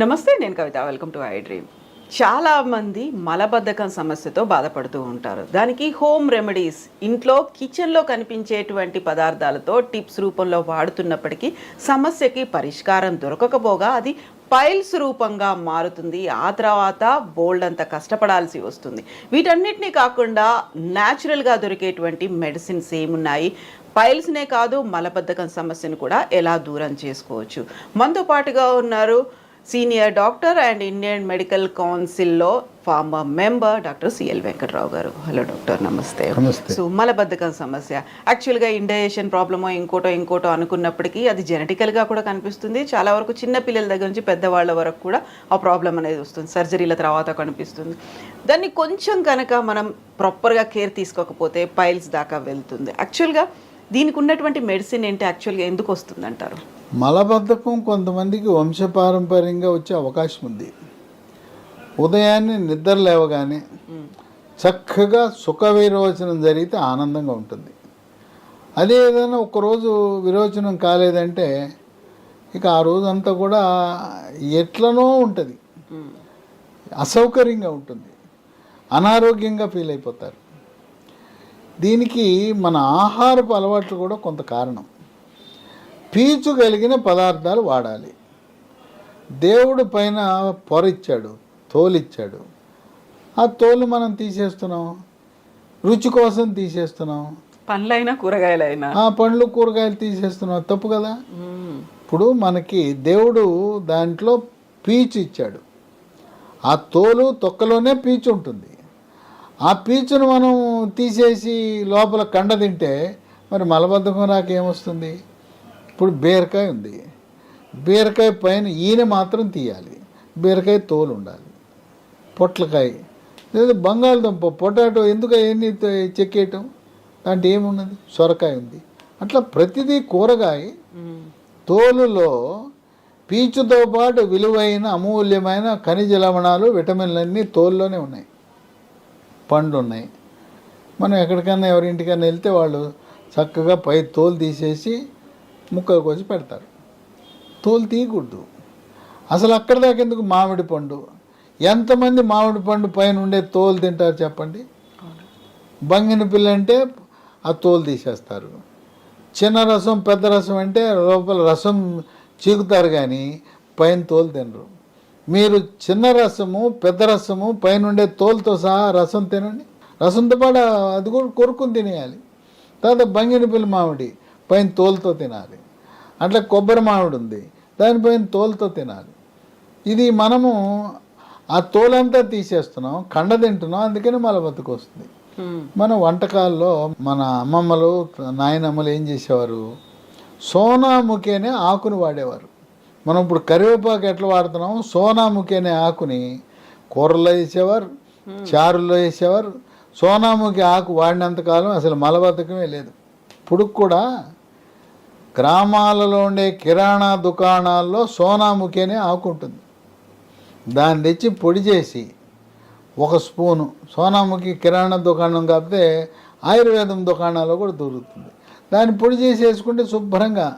నమస్తే నేను Kavitha. Welcome to I dream చాలామంది మలబద్ధకం సమస్యతో బాధపడుతూ ఉంటారు. దానికి హోమ్ రెమెడీస్ ఇంట్లో కిచెన్లో కనిపించేటువంటి పదార్థాలతో టిప్స్ రూపంలో వాడుతున్నప్పటికీ సమస్యకి పరిష్కారం దొరకకపోగా అది పైల్స్ రూపంగా మారుతుంది. ఆ తర్వాత బోల్డ్ అంత కష్టపడాల్సి వస్తుంది. వీటన్నిటినీ కాకుండా న్యాచురల్గా దొరికేటువంటి మెడిసిన్స్ ఏమున్నాయి? పైల్స్నే కాదు మలబద్ధకం సమస్యను కూడా ఎలా దూరం చేసుకోవచ్చు? మనతో పాటుగా ఉన్నారు senior doctor and Indian medical కౌన్సిల్లో former member doctor CL Venkatrao గారు. హలో డాక్టర్ నమస్తే. నమస్తే. సో మలబద్ధకం సమస్య. యాక్చువల్గా ఇండైజెషన్ ప్రాబ్లమో ఇంకోటో ఇంకోటో అనుకున్నప్పటికీ అది జెనెటికల్గా కూడా కనిపిస్తుంది. చాలా వరకు చిన్న పిల్లల దగ్గర నుంచి పెద్దవాళ్ళ వరకు కూడా ఆ ప్రాబ్లం అనేది వస్తుంది. సర్జరీల తర్వాత కనిపిస్తుంది. దాన్ని కొంచెం కనుక మనం ప్రాపర్గా కేర్ తీసుకోకపోతే పైల్స్ దాకా వెళ్తుంది. యాక్చువల్గా దీనికి ఉన్నటువంటి మెడిసిన్ ఏంటి యాక్చువల్గా ఎందుకు వస్తుంది అంటారు మలబద్ధకం కొంతమందికి వంశపారంపర్యంగా వచ్చే అవకాశం ఉంది. ఉదయాన్నే నిద్ర లేవగానే చక్కగా సుఖ విరోచనం జరిగితే ఆనందంగా ఉంటుంది. అదే ఏదైనా ఒకరోజు విరోచనం కాలేదంటే ఇక ఆ రోజంతా కూడా ఎట్లనో ఉంటుంది. అసౌకర్యంగా ఉంటుంది. అనారోగ్యంగా ఫీల్ అయిపోతారు. దీనికి మన ఆహారపు అలవాట్లు కూడా కొంత కారణం. పీచు కలిగిన పదార్థాలు వాడాలి. దేవుడు పైన పొర ఇచ్చాడు తోలు ఇచ్చాడు. ఆ తోలు మనం తీసేస్తున్నాం రుచి కోసం తీసేస్తున్నాం. పండ్లైనా కూరగాయలైనా. ఆ పండ్లు కూరగాయలు తీసేస్తున్నాం తప్పు కదా. ఇప్పుడు మనకి దేవుడు దాంట్లో పీచు ఇచ్చాడు. ఆ తోలు తొక్కలోనే పీచు ఉంటుంది. ఆ పీచును మనం తీసేసి లోపల కండ తింటే మరి మలబద్ధకం నాకేమొస్తుంది ఇప్పుడు బీరకాయ ఉంది. బీరకాయ పైన ఈయన మాత్రం తీయాలి. బీరకాయ తోలు ఉండాలి పొట్లకాయ లేదా బంగాళదుంప పొటాటో ఎందుకు అవన్నీ చెక్కేయటం? దాంట్లో ఏమున్నది? సొరకాయ ఉంది. అట్లా ప్రతిదీ కూరగాయ తోలులో పీచుతో పాటు విలువైన అమూల్యమైన ఖనిజ లవణాలు విటమిన్లన్నీ తోలులోనే ఉన్నాయి. పండ్లు ఉన్నాయి మనం ఎక్కడికైనా ఎవరి ఇంటికైనా వెళ్తే వాళ్ళు చక్కగా పై తోలు తీసేసి ముక్కలు కోసి పెడతారు. తోలు తీయకూడదు. అసలు అక్కడ దాకా ఎందుకు మామిడి పండు? ఎంతమంది మామిడి పండు పైన ఉండే తోలు తింటారు చెప్పండి? బంగిన పిల్ల అంటే ఆ తోలు తీసేస్తారు. చిన్న రసం పెద్ద రసం అంటే లోపల రసం చీకుతారు కానీ పైన తోలు తినరు. మీరు చిన్న రసము పెద్ద రసము పైన ఉండే తోలుతో సహా రసం తినండి. రసంతో పాటు అది కూడా కొరుకుని తినేయాలి. తర్వాత బంగిన పిల్ల మామిడి పైన తోలుతో తినాలి. అట్లా కొబ్బరి మామిడి ఉంది దానిపైన తోలుతో తినాలి. ఇది మనము ఆ తోలంతా తీసేస్తున్నాం కండ తింటున్నాం అందుకని మలబద్ధకం వస్తుంది. మన వంటకాల్లో మన అమ్మమ్మలు నాయనమ్మలు ఏం చేసేవారు? సోనాముఖి అనే ఆకుని వాడేవారు. మనం ఇప్పుడు కరివేపాకు ఎట్లా వాడుతున్నాం? సోనాముఖి అనే ఆకుని కూరల్లో వేసేవారు చారుల్లో వేసేవారు సోనాముఖి ఆకు వాడినంతకాలం అసలు మలబద్ధకమే లేదు. ఇప్పుడు కూడా గ్రామాలలో ఉండే కిరాణా దుకాణాల్లో సోనాముఖి అనే ఆకు ఉంటుంది దాన్ని తెచ్చి పొడి చేసి ఒక స్పూను సోనాముఖి కిరాణా దుకాణం కాకపోతే ఆయుర్వేదం దుకాణాల్లో కూడా దొరుకుతుంది. దాన్ని పొడి చేసి వేసుకుంటే శుభ్రంగా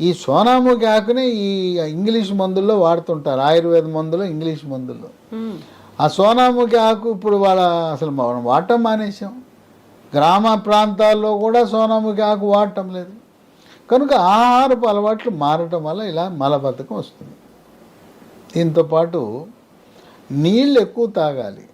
ఈ సోనాముఖి ఆకునే ఈ ఇంగ్లీష్ మందుల్లో వాడుతుంటారు. ఆయుర్వేద మందులు ఇంగ్లీష్ మందుల్లో. ఆ సోనాముఖి ఆకు ఇప్పుడు వాళ్ళ అసలు మనం వాడటం మానేసాం గ్రామ ప్రాంతాల్లో కూడా సోనాముఖి ఆకు వాడటం లేదు. కనుక ఆహారపు అలవాట్లు మారటం వల్ల ఇలా మలబద్ధకం వస్తుంది. దీంతో పాటు నీళ్ళు ఎక్కువ తాగాలి.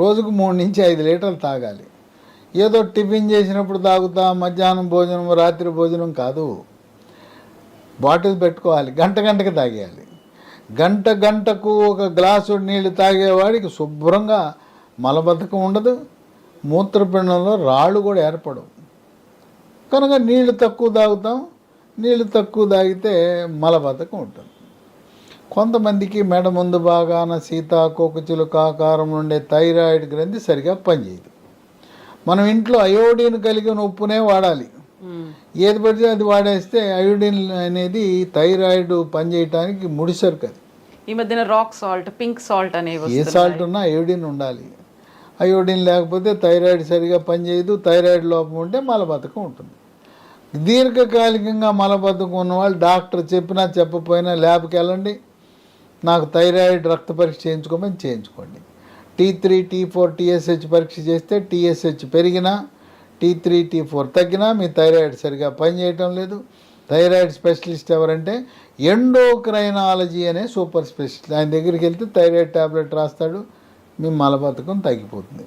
రోజుకు మూడు నుంచి ఐదు లీటర్లు తాగాలి. ఏదో టిఫిన్ చేసినప్పుడు తాగుతా మధ్యాహ్నం భోజనం రాత్రి భోజనం కాదు. బాటిల్ పెట్టుకోవాలి గంట గంటకి తాగేయాలి. గంట గంటకు ఒక గ్లాసు నీళ్ళు తాగేవాడికి శుభ్రంగా మలబద్ధకం ఉండదు. మూత్రపిండంలో రాళ్ళు కూడా ఏర్పడవు. కనుక నీళ్ళు తక్కువ తాగుతాం. నీళ్ళు తక్కువ తాగితే మలబద్ధకం ఉంటుంది. కొంతమందికి మెడ ముందు భాగాన సీతాకోకచిలుక ఆకారం ఉండే థైరాయిడ్ గ్రంథి సరిగా పనిచేయదు. మనం ఇంట్లో అయోడిన్ కలిగిన ఉప్పునే వాడాలి. ఏది పడితే అది వాడేస్తే అయోడిన్ అనేది థైరాయిడ్ పనిచేయటానికి ముడిసరుకు అది. ఈ మధ్యన రాక్ సాల్ట్ పింక్ సాల్ట్ అనేవి ఏ. సాల్ట్ ఉన్నా అయోడిన్ ఉండాలి. అయోడిన్ లేకపోతే థైరాయిడ్ సరిగా పనిచేయదు థైరాయిడ్ లోపం ఉంటే మలబద్ధకం ఉంటుంది. దీర్ఘకాలికంగా మలబద్ధకం ఉన్న వాళ్ళు డాక్టర్ చెప్పినా చెప్పపోయినా ల్యాబ్కి వెళ్ళండి. నాకు థైరాయిడ్ రక్త పరీక్ష చేయించుకోమని చేయించుకోండి. T three T four TSH పరీక్ష చేస్తే టీఎస్హెచ్ పెరిగినా టీ త్రీ టీ ఫోర్ తగ్గినా మీ థైరాయిడ్ సరిగా పనిచేయటం లేదు. థైరాయిడ్ స్పెషలిస్ట్ ఎవరంటే ఎండోక్రైనాలజీ అనే సూపర్ స్పెషలిస్ట్. ఆయన దగ్గరికి వెళ్తే థైరాయిడ్ ట్యాబ్లెట్ రాస్తాడు మీ మలబద్ధకం తగ్గిపోతుంది.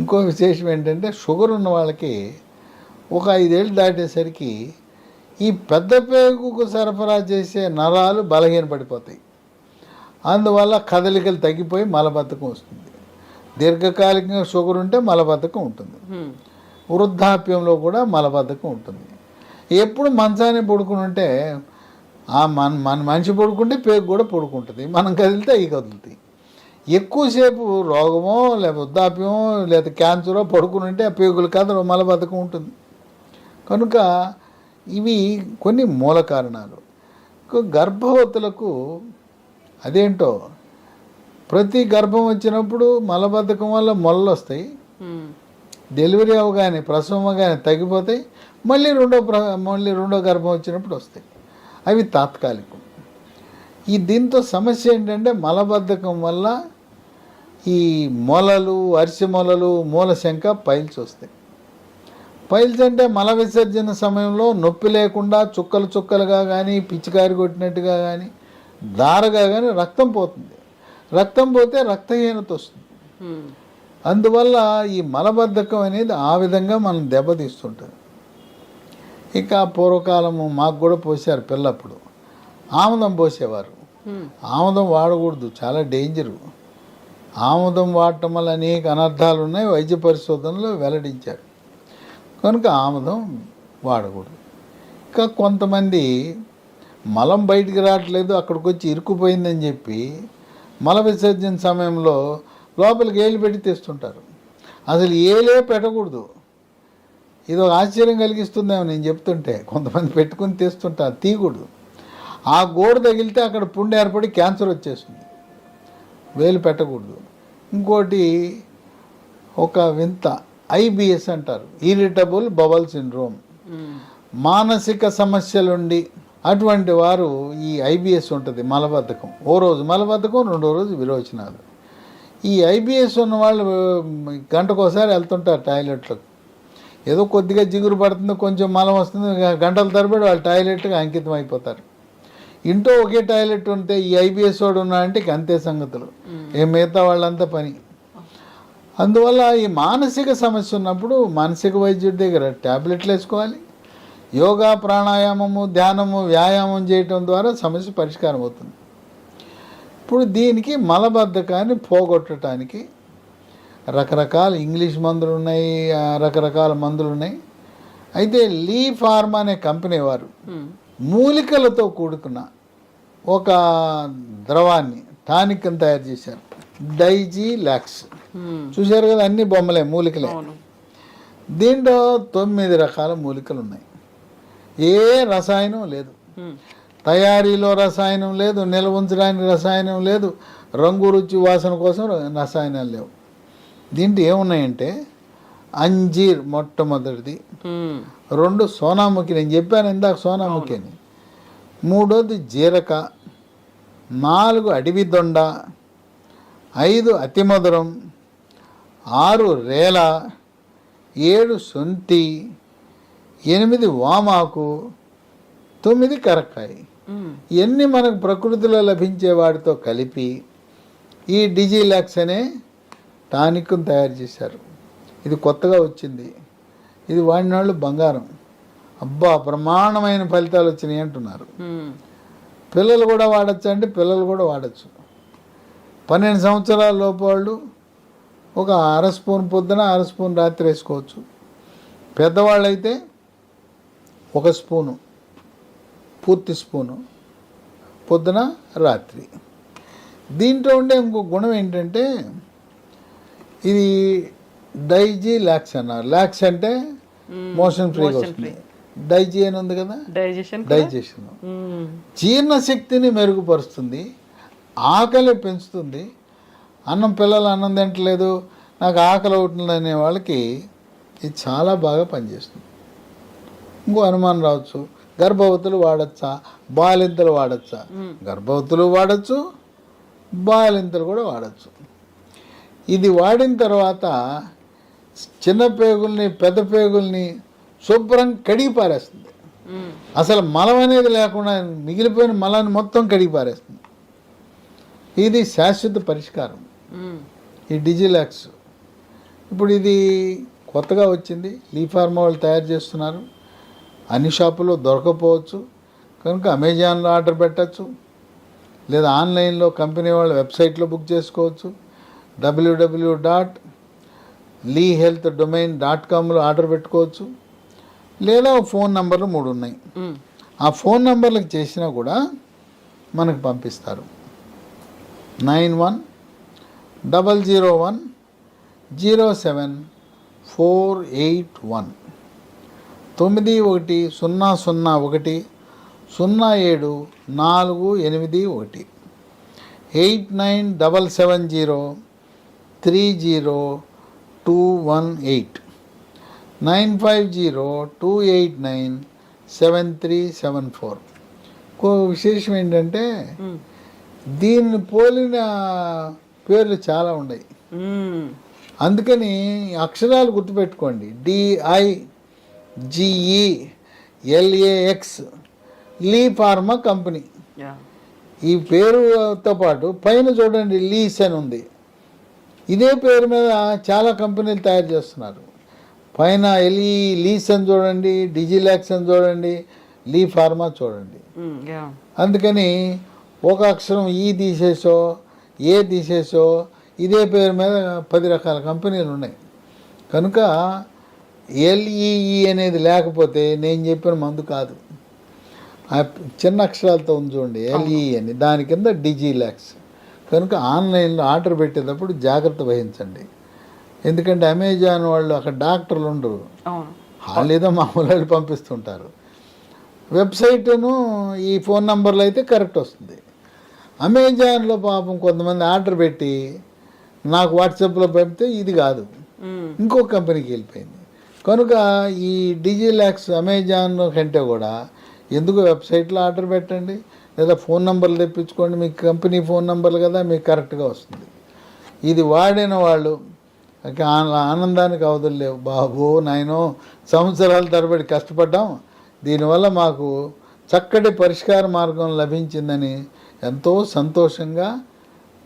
ఇంకో విశేషం ఏంటంటే షుగర్ ఉన్న వాళ్ళకి ఒక ఐదేళ్ళు దాటేసరికి ఈ పెద్ద పేగుకు సరఫరా చేసే నరాలు బలహీనపడిపోతాయి అందువల్ల కదలికలు తగ్గిపోయి మలబద్ధకం వస్తుంది. దీర్ఘకాలికంగా షుగర్ ఉంటే మలబద్ధకం ఉంటుంది. వృద్ధాప్యంలో కూడా మలబద్ధకం ఉంటుంది. ఎప్పుడు మంచాన్ని పడుకుని ఉంటే ఆ మన మన మనిషి పడుకుంటే పేగు కూడా పడుకుంటుంది. మనం కదిలితే అవి కదులుతాయి. ఎక్కువసేపు రోగమో లేదా వృద్ధాప్యమో లేదా క్యాన్సరో పడుకుని ఉంటే ఆ పేగులు కదలు మలబద్ధకం ఉంటుంది కనుక ఇవి కొన్ని మూల కారణాలు. గర్భవతులకు అదేంటో ప్రతి గర్భం వచ్చినప్పుడు మలబద్ధకం వల్ల మొలలు వస్తాయి. డెలివరీ అవగానే ప్రసవం అవగానే తగ్గిపోతాయి. మళ్ళీ రెండో ప్ర మళ్ళీ రెండో గర్భం వచ్చినప్పుడు వస్తాయి. అవి తాత్కాలికం. ఈ దీంతో సమస్య ఏంటంటే మలబద్ధకం వల్ల ఈ మొలలు అరిసె మొలలు మూలశంక పైల్స్ వస్తాయి. పైల్స్ అంటే మల విసర్జన సమయంలో నొప్పి లేకుండా చుక్కలు చుక్కలుగా కానీ పిచికారి కొట్టినట్టుగా కానీ దారగా కానీ రక్తం పోతుంది. రక్తం పోతే రక్తహీనత వస్తుంది. అందువల్ల ఈ మలబద్ధకం అనేది ఆ విధంగా మనం దెబ్బతీస్తుంటుంది. ఇక పూర్వకాలము మాకు కూడా పోసారు పిల్లప్పుడు ఆముదం పోసేవారు. ఆముదం వాడకూడదు చాలా డేంజరు. ఆముదం వాడటం వల్ల అనేక అనర్థాలు ఉన్నాయి వైద్య పరిశోధనలో వెల్లడించారు. కనుక ఆముదం వాడకూడదు. ఇంకా కొంతమంది మలం బయటికి రావట్లేదు అక్కడికి వచ్చి ఇరుక్కుపోయిందని చెప్పి మల విసర్జన సమయంలో లోపలికి ఏళ్ళు పెట్టి తెస్తుంటారు. అసలు ఏలే పెట్టకూడదు. ఇది ఒక ఆశ్చర్యం కలిగిస్తుందేమో నేను చెప్తుంటే. కొంతమంది పెట్టుకుని తెస్తుంటారు. తీయకూడదు ఆ గోడ తగిలితే అక్కడ పుండు ఏర్పడి క్యాన్సర్ వచ్చేస్తుంది. వేలు పెట్టకూడదు. ఇంకోటి ఒక వింత ఐబిఎస్ అంటారు. Irritable bowel syndrome. మానసిక సమస్యలుండి అటువంటి వారు ఈ ఐబిఎస్ ఉంటుంది మలబద్ధకం. ఓ రోజు మలబద్ధకం రెండో రోజు విరోచనాలు. ఈ ఐబిఎస్ ఉన్న వాళ్ళు గంటకోసారి వెళ్తుంటారు టాయిలెట్లకు. ఏదో కొద్దిగా జిగురు పడుతుంది కొంచెం మలం వస్తుంది గంటల తరబడి వాళ్ళు టాయిలెట్కి అంకితం అయిపోతారు. ఇంట్లో ఒకే టాయిలెట్ ఉంటే ఈ ఐబిఎస్ వాడు ఉన్నాడంటే ఇక అంతే సంగతులు. ఏ మిగతా వాళ్ళంతా పని. అందువల్ల ఈ మానసిక సమస్య ఉన్నప్పుడు మానసిక వైద్యుడి దగ్గర ట్యాబ్లెట్లు వేసుకోవాలి. యోగా ప్రాణాయామము ధ్యానము వ్యాయామం చేయటం ద్వారా సమస్య పరిష్కారం అవుతుంది. ఇప్పుడు దీనికి మలబద్ధకాన్ని పోగొట్టడానికి రకరకాల ఇంగ్లీష్ మందులు ఉన్నాయి రకరకాల మందులు ఉన్నాయి. అయితే లీ ఫార్మా అనే కంపెనీ వారు. మూలికలతో కూడుకున్న ఒక ద్రవాన్ని టానిక్ అని తయారు చేశారు. డైజీ లాక్స్. చూశారు కదా అన్ని బొమ్మలే మూలికలే. దీంట్లో తొమ్మిది రకాల మూలికలు ఉన్నాయి. ఏ రసాయనం లేదు. తయారీలో రసాయనం లేదు నిల్వ ఉంచడానికి రసాయనం లేదు రంగు రుచి వాసన కోసం రసాయనాలు లేవు. దీంట్లో ఏమున్నాయంటే అంజీర్ మొట్టమొదటిది. రెండు సోనాముఖి. నేను చెప్పాను ఇందాక సోనాముఖి అని మూడోది జీరక. నాలుగు అడవి దొండ ఐదు అతిమధురం. ఆరు రేల. ఏడు శొంఠి ఎనిమిది వామాకు. తొమ్మిది కరక్కాయ. ఇవన్నీ మనకు ప్రకృతిలో లభించే వాటితో కలిపి ఈ డిజిలాక్స్ అనే టానిక్ను తయారు చేశారు. ఇది కొత్తగా వచ్చింది. ఇది వాడిన వాళ్ళు బంగారం. అబ్బా ప్రమాణమైన ఫలితాలు వచ్చినాయి అంటున్నారు. పిల్లలు కూడా వాడచ్చు అంటే పిల్లలు కూడా వాడచ్చు. పన్నెండు సంవత్సరాల లోపు వాళ్ళు ఒక అర స్పూన్ పొద్దున అర స్పూన్ రాత్రి వేసుకోవచ్చు. పెద్దవాళ్ళు అయితే ఒక స్పూను పూర్తి స్పూను పొద్దున రాత్రి. దీంట్లో ఉండే ఇంకో గుణం ఏంటంటే ఇది డైజీ లాక్స్ అన్నారు. లాక్స్ అంటే. మోషన్ ఫ్రీగా Motion వస్తుంది డైజీ అని ఉంది కదా? డైజెషన్? డైజెషన్. జీర్ణశక్తిని మెరుగుపరుస్తుంది. ఆకలి పెంచుతుంది. అన్నం పిల్లలు అన్నం తింటలేదు. నాకు ఆకలి అవుతుంది అనే వాళ్ళకి ఇది చాలా బాగా పనిచేస్తుంది. ఇంకో అనుమానం రావచ్చు. గర్భవతులు వాడచ్చా? బాలింతలు వాడచ్చా. గర్భవతులు వాడచ్చు. బాలింతలు కూడా వాడచ్చు. ఇది వాడిన తర్వాత చిన్న పేగుల్ని పెద్ద పేగుల్ని శుభ్రం కడిగి పారేస్తుంది. అసలు మలం అనేది లేకుండా మిగిలిపోయిన మలాన్ని మొత్తం కడిగి పారేస్తుంది ఇది శాశ్వత పరిష్కారం. ఈ డిజిలాక్స్. ఇప్పుడు ఇది కొత్తగా వచ్చింది. లీ ఫార్మా వాళ్ళు తయారు చేస్తున్నారు. అన్ని షాపుల్లో దొరకపోవచ్చు. కనుక అమెజాన్లో ఆర్డర్ పెట్టచ్చు. లేదా ఆన్లైన్లో కంపెనీ వాళ్ళ వెబ్సైట్లో బుక్ చేసుకోవచ్చు. WW dot Lee health domain dot కామ్లో order పెట్టుకోవచ్చు. లేదా ఫోన్ నంబర్లు మూడు ఉన్నాయి. ఆ ఫోన్ నంబర్లకు చేసినా కూడా మనకు పంపిస్తారు. Nine one double zero one zero seven four eight one. తొమ్మిది ఒకటి సున్నా సున్నా ఒకటి సున్నా ఏడు నాలుగు ఎనిమిది ఒకటి. Eight nine double seven zero three zero two one eight nine five zero two eight nine seven three seven four ఇంకో విశేషం ఏంటంటే. దీన్ని పోలిన పేర్లు చాలా ఉన్నాయి. అందుకని అక్షరాలు గుర్తుపెట్టుకోండి D I G E L A X Lee pharma company. ఈ పేరుతో పాటు పైన చూడండి లీస్ అని ఉంది ఇదే పేరు మీద చాలా కంపెనీలు తయారు చేస్తున్నారు. పైన ఎల్ఈ లీస్ అని చూడండి డిజిలాక్స్ అని చూడండి లీ ఫార్మా చూడండి. అందుకని ఒక అక్షరం ఈ తీసేసో ఏ తీసేసో ఇదే పేరు మీద పది రకాల కంపెనీలు ఉన్నాయి. కనుక ఎల్ఈఈ అనేది లేకపోతే నేను చెప్పిన మందు కాదు. ఆ చిన్న అక్షరాలతో ఉంది చూడండి ఎల్ఈ అని. దాని కింద డిజిలాక్స్. కనుక ఆన్లైన్లో ఆర్డర్ పెట్టేటప్పుడు జాగ్రత్త వహించండి. ఎందుకంటే అమెజాన్ వాళ్ళు అక్కడ డాక్టర్లు ఉండరు. వాళ్ళు ఏదో మామూలు పంపిస్తుంటారు. వెబ్సైటును ఈ ఫోన్ నంబర్లో అయితే కరెక్ట్ వస్తుంది. అమెజాన్లో పాపం కొంతమంది ఆర్డర్ పెట్టి నాకు వాట్సాప్లో పంపితే ఇది కాదు. ఇంకో కంపెనీకి వెళ్ళిపోయింది. కనుక ఈ డిజిలాక్స్ అమెజాన్ కంటే కూడా ఎందుకు వెబ్సైట్లో ఆర్డర్ పెట్టండి? లేదా ఫోన్ నెంబర్లు తెప్పించుకోండి మీకు కంపెనీ ఫోన్ నెంబర్లు కదా మీకు కరెక్ట్గా వస్తుంది. ఇది వాడిన వాళ్ళు ఆ- ఆనందానికి అవధులు లేవు. బాబు నాయనో సంవత్సరాల తరబడి కష్టపడ్డాం. దీనివల్ల మాకు చక్కటి పరిష్కార మార్గం లభించిందని ఎంతో సంతోషంగా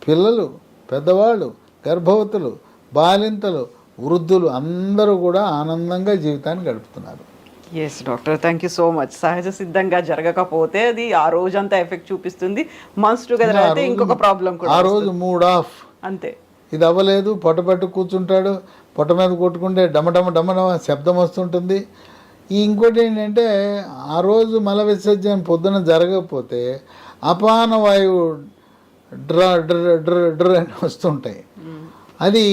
పిల్లలు పెద్దవాళ్ళు గర్భవతులు బాలింతలు వృద్ధులు అందరూ కూడా ఆనందంగా జీవితాన్ని గడుపుతున్నారు. Yes doctor thank you so much సహజ సిద్ధంగా జరగకపోతే అది ఆ రోజంతా ఎఫెక్ట్ చూపిస్తుంది. మంత్స్ టుగెదర్ అయితే ఇంకొక ప్రాబ్లం కూడా ఆ రోజు మూడ్ ఆఫ్ అంతే. ఇది అవ్వలేదు. పొట్ట పట్టు కూర్చుంటాడు. పొట్ట మీద కొట్టుకుంటే డమడమ డమడమ శబ్దం వస్తుంటుంది. ఈ ఇంకోటి ఏంటంటే ఆ రోజు మల విసర్జన పొద్దున జరగకపోతే అపాన వాయువు డ్ర డ్ర డ్ర డ్ర అని వస్తుంటాయి. అది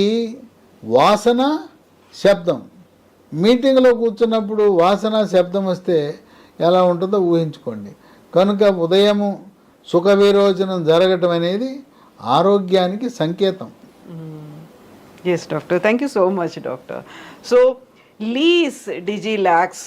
వాసన శబ్దం. మీటింగ్లో కూర్చున్నప్పుడు వాసన శబ్దం వస్తే ఎలా ఉంటుందో ఊహించుకోండి. కనుక ఉదయము సుఖ విరోచనం జరగటం అనేది ఆరోగ్యానికి సంకేతం. Yes doctor thank you so much doctor so Lee's Digilax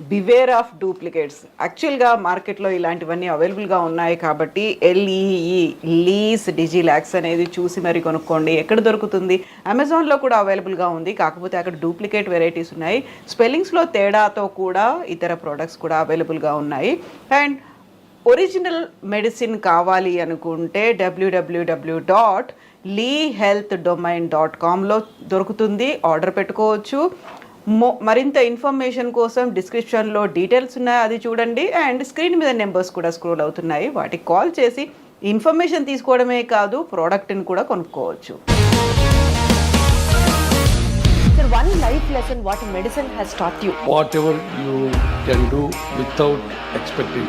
beware of duplicates యాక్చువల్గా మార్కెట్లో ఇలాంటివన్నీ అవైలబుల్గా ఉన్నాయి కాబట్టి ఎల్ఈఈ లీస్ డిజిలాక్స్ అనేది చూసి మరి కొనుక్కోండి. ఎక్కడ దొరుకుతుంది? అమెజాన్లో కూడా అవైలబుల్గా ఉంది. కాకపోతే అక్కడ డూప్లికేట్ వెరైటీస్ ఉన్నాయి. స్పెల్లింగ్స్లో తేడాతో కూడా ఇతర ప్రోడక్ట్స్ కూడా అవైలబుల్గా ఉన్నాయి. అండ్ ఒరిజినల్ మెడిసిన్ కావాలి అనుకుంటే WWW dot Lee health domain dot కామ్లో దొరుకుతుంది. ఆర్డర్ పెట్టుకోవచ్చు. మరింత ఇన్ఫర్మేషన్ కోసం డిస్క్రిప్షన్లో డీటెయిల్స్ ఉన్నాయి అది చూడండి అండ్ స్క్రీన్ మీద నెంబర్స్ కూడా స్క్రోల్ అవుతున్నాయి వాటికి కాల్ చేసి ఇన్ఫర్మేషన్ తీసుకోవడమే కాదు ప్రోడక్ట్ని కూడా కొనుక్కోవచ్చు one life lesson what medicine has taught you. whatever you can do without expecting.